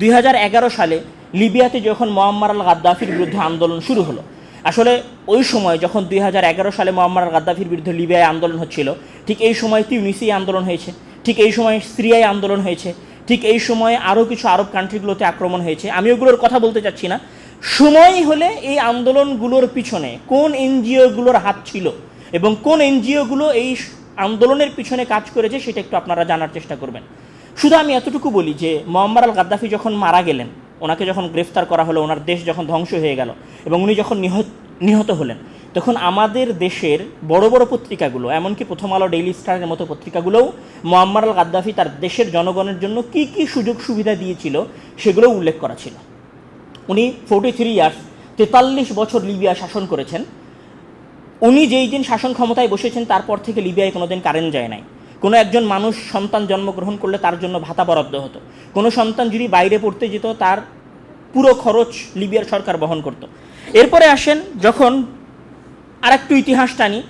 দুই হাজার এগারো সালে লিবিয়াতে যখন মোয়াম্মার আল গাদ্দাফির বিরুদ্ধে আন্দোলন শুরু হলো, আসলে ওই সময় যখন দুই হাজার এগারো সালে মোয়াম্মার আল গাদ্দাফির বিরুদ্ধে লিবিয়ায় আন্দোলন হচ্ছিল, ঠিক এই সময় তিউনিসিয়ায় আন্দোলন হয়েছে, ঠিক এই সময় সিরিয়ায় আন্দোলন হয়েছে, ঠিক এই সময়ে আরও কিছু আরব কান্ট্রিগুলোতে আক্রমণ হয়েছে। আমি ওগুলোর কথা বলতে চাচ্ছি না। সময় হলে এই আন্দোলনগুলোর পিছনে কোন এনজিওগুলোর হাত ছিল এবং কোন এনজিওগুলো এই আন্দোলনের পিছনে কাজ করেছে, সেটা একটু আপনারা জানার চেষ্টা করবেন। শুধু আমি এতটুকু বলি যে মোহাম্মদ আল গাদ্দাফি যখন মারা গেলেন, ওনাকে যখন গ্রেফতার করা হলো, ওনার দেশ যখন ধ্বংস হয়ে গেল এবং উনি যখন নিহত নিহত হলেন, তখন আমাদের দেশের বড় বড় পত্রিকাগুলো, এমনকি প্রথম আলো ডেইলি স্টারের মতো পত্রিকাগুলোও মোহাম্মদ আল গাদ্দাফি তার দেশের জনগণের জন্য কি কি সুযোগ সুবিধা দিয়েছিল সেগুলো উল্লেখ করা ছিল। উনি ফোর্টি থ্রি ইয়ার্স তেতাল্লিশ বছর লিবিয়া শাসন করেছেন। উনি যেই দিন শাসন ক্ষমতায় বসেছেন, তারপর থেকে লিবিয়ায় কোনোদিন কারেন্ট যায় নাই। কোনো একজন মানুষ সন্তান জন্মগ্রহণ করলে তার জন্য ভাতা বরাদ্দ হতো। কোনো সন্তান যদি বাইরে পড়তে যেত, তার পুরো খরচ লিবিয়ার সরকার বহন করত। এরপরে আসেন যখন আরেকটু ইতিহাস টানি,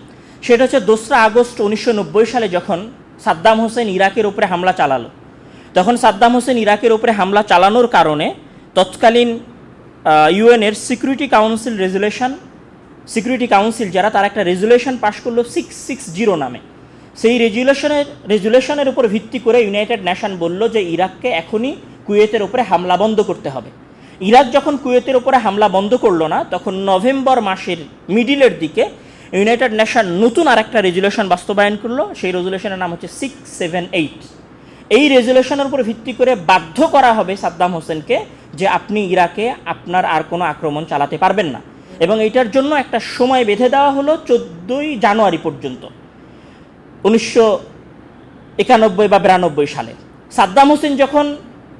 সেটা হচ্ছে দোসরা আগস্ট উনিশশো নব্বই সালে যখন সাদ্দাম হোসেন ইরাকের উপরে হামলা চালালো। তখন সাদ্দাম হোসেন ইরাকের উপরে হামলা চালানোর কারণে তৎকালীন ইউএনের security council resolution, security council যারা, তারা একটা রেজুলেশন পাশ করল সিক্স সিক্স জিরো নামে। সেই রেজুলেশনের রেজুলেশনের উপর ভিত্তি করে ইউনাইটেড নেশন বলল যে ইরাককে এখনই কুয়েতের উপরে হামলা বন্ধ করতে হবে। ইরাক যখন কুয়েতের উপরে হামলা বন্ধ করল না, তখন নভেম্বর মাসের মিডিলের দিকে ইউনাইটেড নেশন নতুন আর একটা রেজুলেশন বাস্তবায়ন করল। সেই রেজুলেশনের নাম হচ্ছে সিক্স সেভেন এইট। এই রেজুলেশনের উপর ভিত্তি করে বাধ্য করা হবে সাদ্দাম হোসেনকে যে আপনি ইরাকে আপনার আর কোনো আক্রমণ চালাতে পারবেন না। এবং এটার জন্য একটা সময় বেঁধে দেওয়া হলো চোদ্দোই জানুয়ারি পর্যন্ত। উনিশশো একানব্বই বা বিরানব্বই সালে। সাদ্দাম হোসেন যখন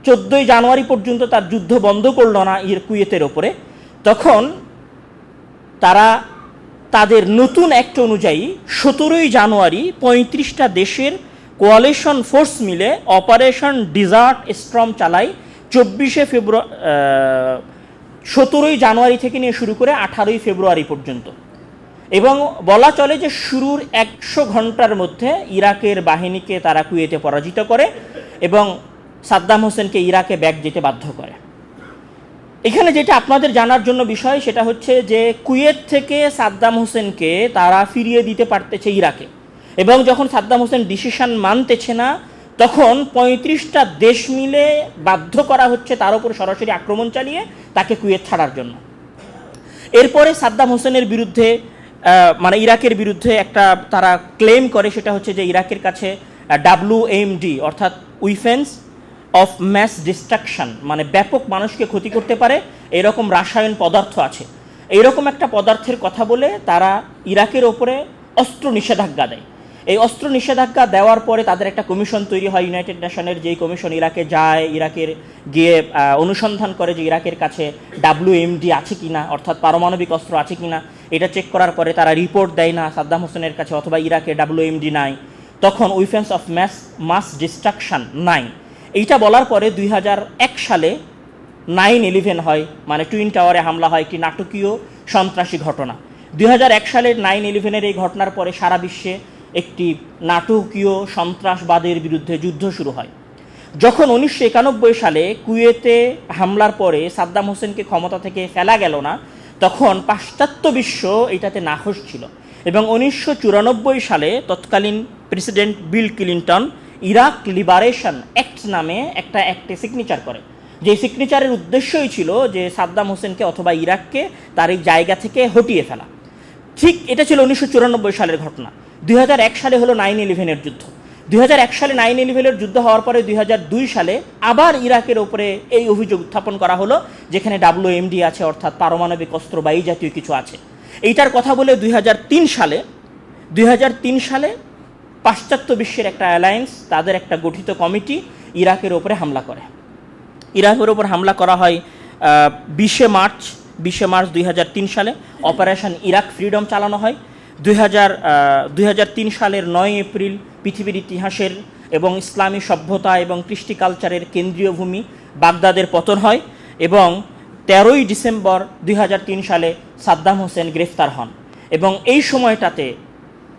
চোদ্দোই জানুয়ারি পর্যন্ত তার যুদ্ধ বন্ধ করল না ইর কুয়েতের ওপরে, তখন তারা তাদের নতুন অ্যাক্ট অনুযায়ী সতেরোই জানুয়ারি পঁয়ত্রিশটা দেশের কোয়ালিশন ফোর্স মিলে অপারেশন ডিজার্ট স্ট্রম চালায় চব্বিশে ফেব্রুয়ারি সতেরোই জানুয়ারি থেকে নিয়ে শুরু করে আঠারোই ফেব্রুয়ারি পর্যন্ত। এবং বলা চলে যে শুরুর একশো ঘণ্টার মধ্যে ইরাকের বাহিনীকে তারা কুয়েতে পরাজিত করে এবং সাদ্দাম হোসেনকে ইরাকে ব্যাগ যেতে বাধ্য করে। এখানে যেটা আপনাদের জানার জন্য বিষয়, সেটা হচ্ছে যে কুয়েত থেকে সাদ্দাম হোসেনকে তারা ফিরিয়ে দিতে পারতেছে ইরাকে এবং যখন সাদ্দাম হোসেন ডিসিশন মানতেছে না, তখন পঁয়ত্রিশটা দেশ মিলে বাধ্য করা হচ্ছে তার উপর সরাসরি আক্রমণ চালিয়ে তাকে কুয়েত ছাড়ার জন্য। এরপরে সাদ্দাম হোসেনের বিরুদ্ধে মানে ইরাকের বিরুদ্ধে একটা তারা ক্লেম করে, সেটা হচ্ছে যে ইরাকের কাছে ডাব্লু এমডি অর্থাৎ উইফেন্স অফ ম্যাস ডিস্ট্রাকশন মানে ব্যাপক মানুষকে ক্ষতি করতে পারে, এরকম রাসায়ন পদার্থ আছে। এইরকম একটা পদার্থের কথা বলে তারা ইরাকের ওপরে অস্ত্র নিষেধাজ্ঞা দেয়। এই অস্ত্র নিষেধাজ্ঞা দেওয়ার পরে তাদের একটা কমিশন তৈরি হয় ইউনাইটেড নেশনের যেই কমিশন ইরাকে যায়, ইরাকের গিয়ে অনুসন্ধান করে যে ইরাকের কাছে ডাব্লিউএমডি আছে কিনা, অর্থাৎ পারমাণবিক অস্ত্র আছে কিনা, এটা চেক করার পরে তারা রিপোর্ট দেয় না, সাদ্দাম হোসেনের কাছে অথবা ইরাকে ডাব্লিউএমডি নাই। তখন weapons of mass mass destruction নাই। এইটা বলার পরে দুই হাজার এক সালে নাইন ইলেভেন হয় মানে টুইন টাওয়ারে হামলা হয় একটি নাটকীয় সন্ত্রাসী ঘটনা। দুই সালের নাইন ইলেভেনের এই ঘটনার পরে সারা বিশ্বে একটি নাটকীয় সন্ত্রাসবাদের বিরুদ্ধে যুদ্ধ শুরু হয়। যখন উনিশশো একানব্বই সালে কুয়েতে হামলার পরে সাদ্দাম হোসেনকে ক্ষমতা থেকে ফেলা গেল না, তখন পাশ্চাত্য বিশ্ব এটাতে নাখোশ ছিল এবং উনিশশো চুরানব্বই সালে তৎকালীন president Bill Clinton Iraq liberation act নামে একটা অ্যাক্টে সিগনেচার করে। যে সিগনেচারের উদ্দেশ্যই ছিল যে সাদ্দাম হোসেনকে অথবা ইরাককে তার এই জায়গা থেকে হটিয়ে ফেলা। ঠিক এটা ছিল উনিশশো চুরানব্বই সালের ঘটনা। দুই হাজার এক সালে হলো নাইন ইলেভেনের যুদ্ধ। দুই হাজার এক সালে নাইন ইলেভেনের যুদ্ধ হওয়ার পরে দুই হাজার দুই সালে আবার ইরাকের ওপরে এই অভিযোগ উত্থাপন করা হলো, যেখানে ডাব্লিউ এমডি আছে, অর্থাৎ পারমাণবিক অস্ত্র বা জাতীয় কিছু আছে। এইটার কথা বলে দুই হাজার তিন সালে, দুই হাজার তিন সালে পাশ্চাত্য বিশ্বের একটা অ্যালায়েন্স তাদের একটা গঠিত কমিটি ইরাকের ওপরে হামলা করে। ইরাকের ওপর হামলা করা হয় বিশে মার্চ বিশে মার্চ দুই হাজার তিন সালে। অপারেশন ইরাক ফ্রিডম চালানো হয়। দুই হাজার দুই সালের নয় এপ্রিল পৃথিবীর ইতিহাসের এবং ইসলামী সভ্যতা এবং কৃষ্টি কালচারের কেন্দ্রীয় ভূমি বাগদাদের পতন হয় এবং তেরোই ডিসেম্বর দুই হাজার তিন সালে সাদ্দাম হোসেন গ্রেফতার হন। এবং এই সময়টাতে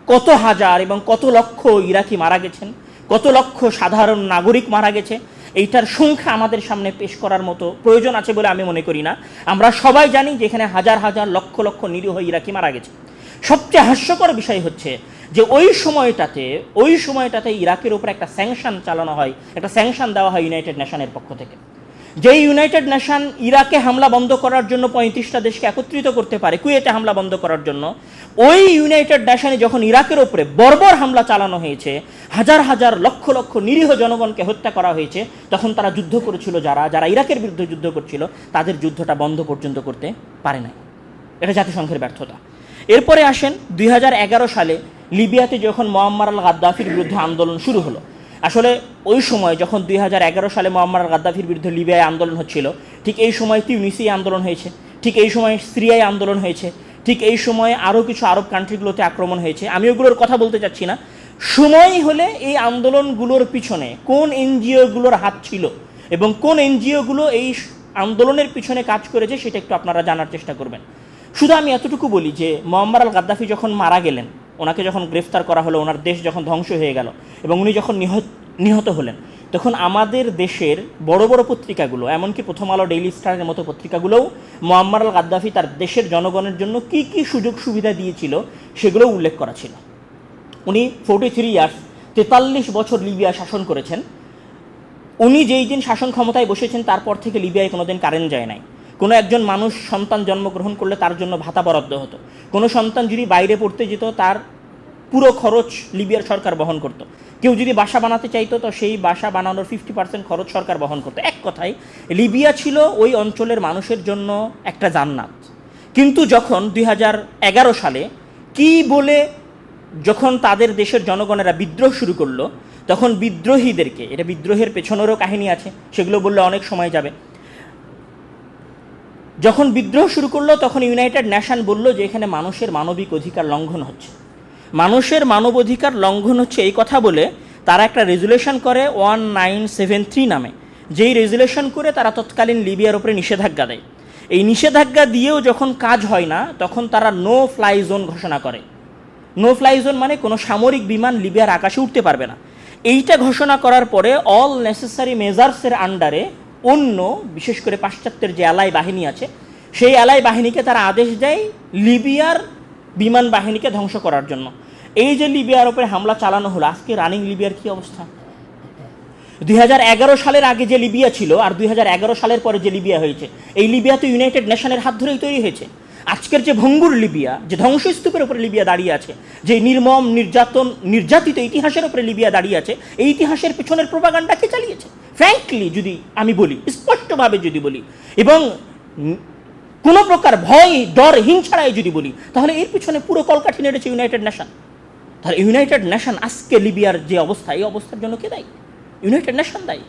কত হাজার এবং কত লক্ষ ইরাকি মারা গেছেন, কত লক্ষ সাধারণ নাগরিক মারা গেছে, এইটার সংখ্যা আমাদের সামনে পেশ করার মতো প্রয়োজন আছে বলে আমি মনে করি না। আমরা সবাই জানি যে এখানে হাজার হাজার লক্ষ লক্ষ নিরীহ ইরাকি মারা গেছে। সবচেয়ে হাস্যকর বিষয় হচ্ছে যে ওই সময়টাতে ওই সময়টাতে ইরাকের উপর একটা স্যাংশন চালানো হয়, একটা স্যাংশন দেওয়া হয় ইউনাইটেড নেশনের পক্ষ থেকে। যেই ইউনাইটেড নেশন ইরাকে হামলা বন্ধ করার জন্য পঁয়ত্রিশটা দেশকে একত্রিত করতে পারে, কুয়েতে হামলা বন্ধ করার জন্য, ওই ইউনাইটেড নেশনে যখন ইরাকের ওপরে বর্বর হামলা চালানো হয়েছে, হাজার হাজার লক্ষ লক্ষ নিরীহ জনগণকে হত্যা করা হয়েছে, তখন তারা যুদ্ধ করেছিল যারা যারা ইরাকের বিরুদ্ধে যুদ্ধ করছিল, তাদের যুদ্ধটা বন্ধ পর্যন্ত করতে পারে নাই। এটা জাতিসংঘের ব্যর্থতা। এরপরে আসেন দুই হাজার এগারো সালে লিবিয়াতে যখন মোয়াম্মার আল গাদ্দাফির বিরুদ্ধে আন্দোলন শুরু হলো। আসলে ওই সময় যখন দুই হাজার এগারো সালে মোয়াম্মার আল গাদ্দাফির বিরুদ্ধে লিবিয়ায় আন্দোলন হচ্ছিল, ঠিক এই সময় তিউনিসিয়ায় আন্দোলন হয়েছে, ঠিক এই সময় সিরিয়ায় আন্দোলন হয়েছে, ঠিক এই সময়ে আরও কিছু আরব কান্ট্রিগুলোতে আক্রমণ হয়েছে। আমি ওগুলোর কথা বলতে চাচ্ছি না। সময় হলে এই আন্দোলনগুলোর পিছনে কোন এনজিওগুলোর হাত ছিল এবং কোন এনজিওগুলো এই আন্দোলনের পিছনে কাজ করেছে সেটা একটু আপনারা জানার চেষ্টা করবেন। শুধু আমি এতটুকু বলি যে মোহাম্মদ আল গাদ্দাফি যখন মারা গেলেন, ওনাকে যখন গ্রেফতার করা হলো, ওনার দেশ যখন ধ্বংস হয়ে গেল এবং উনি যখন নিহত নিহত হলেন, তখন আমাদের দেশের বড় বড় পত্রিকাগুলো, এমনকি প্রথম আলো ডেইলি স্টারের মতো পত্রিকাগুলোও মোহাম্মদ আল গাদ্দাফি তার দেশের জনগণের জন্য কি কি সুযোগ সুবিধা দিয়েছিল সেগুলো উল্লেখ করা ছিল। উনি ফোর্টি থ্রি ইয়ার্স তেতাল্লিশ বছর লিবিয়া শাসন করেছেন। উনি যেই দিন শাসন ক্ষমতায় বসেছেন, তারপর থেকে লিবিয়ায় কোনোদিন কারেন্ট যায় নাই। কোনো একজন মানুষ সন্তান জন্মগ্রহণ করলে তার জন্য ভাতা বরাদ্দ হতো। কোনো সন্তান যদি বাইরে পড়তে যেত, তার পুরো খরচ লিবিয়ার সরকার বহন করতো। কেউ যদি বাসা বানাতে চাইতো, তো সেই বাসা বানানোর ফিফটি পার্সেন্ট খরচ সরকার বহন করতো। এক কথায়, লিবিয়া ছিল ওই অঞ্চলের মানুষের জন্য একটা জান্নাত। কিন্তু যখন দুই হাজার এগারো সালে কি বলে যখন তাদের দেশের জনগণেরা বিদ্রোহ শুরু করল, তখন বিদ্রোহীদেরকে, এটা বিদ্রোহের পেছনেরও কাহিনী আছে, সেগুলো বললে অনেক সময় যাবে যখন বিদ্রোহ শুরু করল, তখন ইউনাইটেড নেশন বলল যে, এখানে মানুষের মানবিক অধিকার লঙ্ঘন হচ্ছে। মানুষের মানব অধিকার লঙ্ঘন হচ্ছে এই কথা বলে তারা একটা রেজুলেশন করে ওয়ান নাইন সেভেন থ্রি নামে। যেই রেজুলেশন করে তারা তৎকালীন লিবিয়ার উপরে নিষেধাজ্ঞা দেয়। এই নিষেধাজ্ঞা দিয়েও যখন কাজ হয় না, তখন তারা নো ফ্লাই জোন ঘোষণা করে। নো ফ্লাই জোন মানে কোনো সামরিক বিমান লিবিয়ার আকাশে উঠতে পারবে না। এইটা ঘোষণা করার পরে অল নেসেসারি মেজার্সের আন্ডারে অন্য, বিশেষ করে পাশ্চাত্যের যে অ্যালাই বাহিনী আছে, সেই অ্যালাই বাহিনীকে তারা আদেশ দেয় লিবিয়ার বিমান বাহিনীকে ধ্বংস করার জন্য। এই যে লিবিয়ার ওপরে হামলা চালানো হলো, আজকে রানিং লিবিয়ার কী অবস্থা? দুই হাজার এগারো সালের আগে যে লিবিয়া ছিল, আর দুই হাজার এগারো সালের পরে যে লিবিয়া হয়েছে, এই লিবিয়া তো ইউনাইটেড নেশনের হাত ধরেই তৈরি হয়েছে। আজকের যে ভঙ্গুর লিবিয়া, যে ধ্বংসস্তূপের উপরে লিবিয়া দাঁড়িয়ে আছে, যে নির্মম, নির্যাতন, নির্যাতিত ইতিহাসের উপরে লিবিয়া দাঁড়িয়ে আছে, এই ইতিহাসের পিছনের প্রোপাগান্ডা কে চালিয়েছে? ফ্র্যাঙ্কলি যদি আমি বলি, স্পষ্টভাবে যদি বলি, এবং কোনো প্রকার ভয়, ডর হিংসারায় যদি বলি, তাহলে এর পিছনে পুরো কলকাঠি নেড়েছে ইউনাইটেড নেশন তাহলে ইউনাইটেড নেশন আজকে লিবিয়ার যে অবস্থা, এই অবস্থার জন্য কে দায়ী? ইউনাইটেড নেশন দায়ী।